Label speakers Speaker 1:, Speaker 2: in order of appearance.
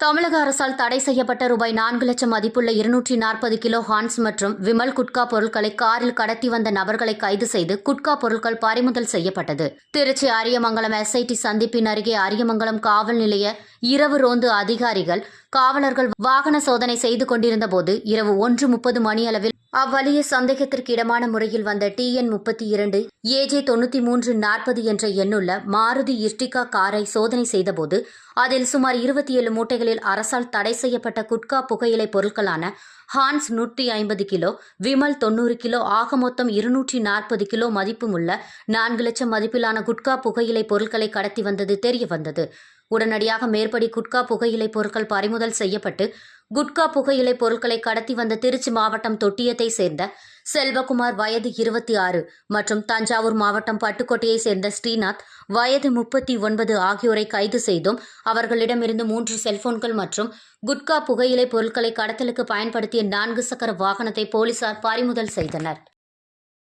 Speaker 1: தமிழக அரசால் தடை செய்யப்பட்ட ரூபாய் நான்கு லட்சம் மதிப்புள்ள இருநூற்றி நாற்பது கிலோ ஹான்ஸ் மற்றும் விமல் குட்கா பொருட்களை காரில் கடத்தி வந்த நபர்களை கைது செய்து குட்கா பொருட்கள் பறிமுதல் செய்யப்பட்டது. திருச்சி அரியமங்கலம் எஸ்ஐடி சந்திப்பின் அருகே அரியமங்கலம் காவல் நிலைய இரவு ரோந்து அதிகாரிகள் காவலர்கள் வாகன சோதனை செய்து கொண்டிருந்த போது இரவு ஒன்று முப்பது மணியளவில் அவ்வழிய சந்தேகத்திற்கு இடமான முறையில் வந்த டிஎன் முப்பத்தி இரண்டு ஏஜே தொண்ணூற்றி மூன்று நாற்பது என்ற எண்ணுள்ள மாருதி இர்டிகா காரை சோதனை செய்தபோது அதில் சுமார் இருபத்தி ஏழு மூட்டைகளில் அரசால் தடை செய்யப்பட்ட குட்கா புகையிலை பொருட்களான ஹான்ஸ் நூற்றி ஐம்பது கிலோ விமல் தொண்ணூறு கிலோ ஆக மொத்தம் இருநூற்றி நாற்பது கிலோ மதிப்புமுள்ள நான்கு லட்சம் மதிப்பிலான குட்கா புகையிலை பொருட்களை கடத்தி வந்தது தெரிய வந்தது உடனடியாக மேற்படி குட்கா புகையிலை பொருட்கள் பறிமுதல் செய்யப்பட்டு குட்கா புகையிலை பொருட்களை கடத்தி வந்த திருச்சி மாவட்டம் தொட்டியத்தை சேர்ந்த செல்வகுமார் வயது இருபத்தி ஆறு மற்றும் தஞ்சாவூர் மாவட்டம் பட்டுக்கோட்டையை சேர்ந்த ஸ்ரீநாத் வயது முப்பத்தி ஒன்பது ஆகியோரை கைது செய்தும் அவர்களிடமிருந்து மூன்று செல்போன்கள் மற்றும் குட்கா புகையிலை பொருட்களை கடத்தலுக்கு பயன்படுத்திய நான்கு சக்கர வாகனத்தை போலீசார் பறிமுதல் செய்தனர்.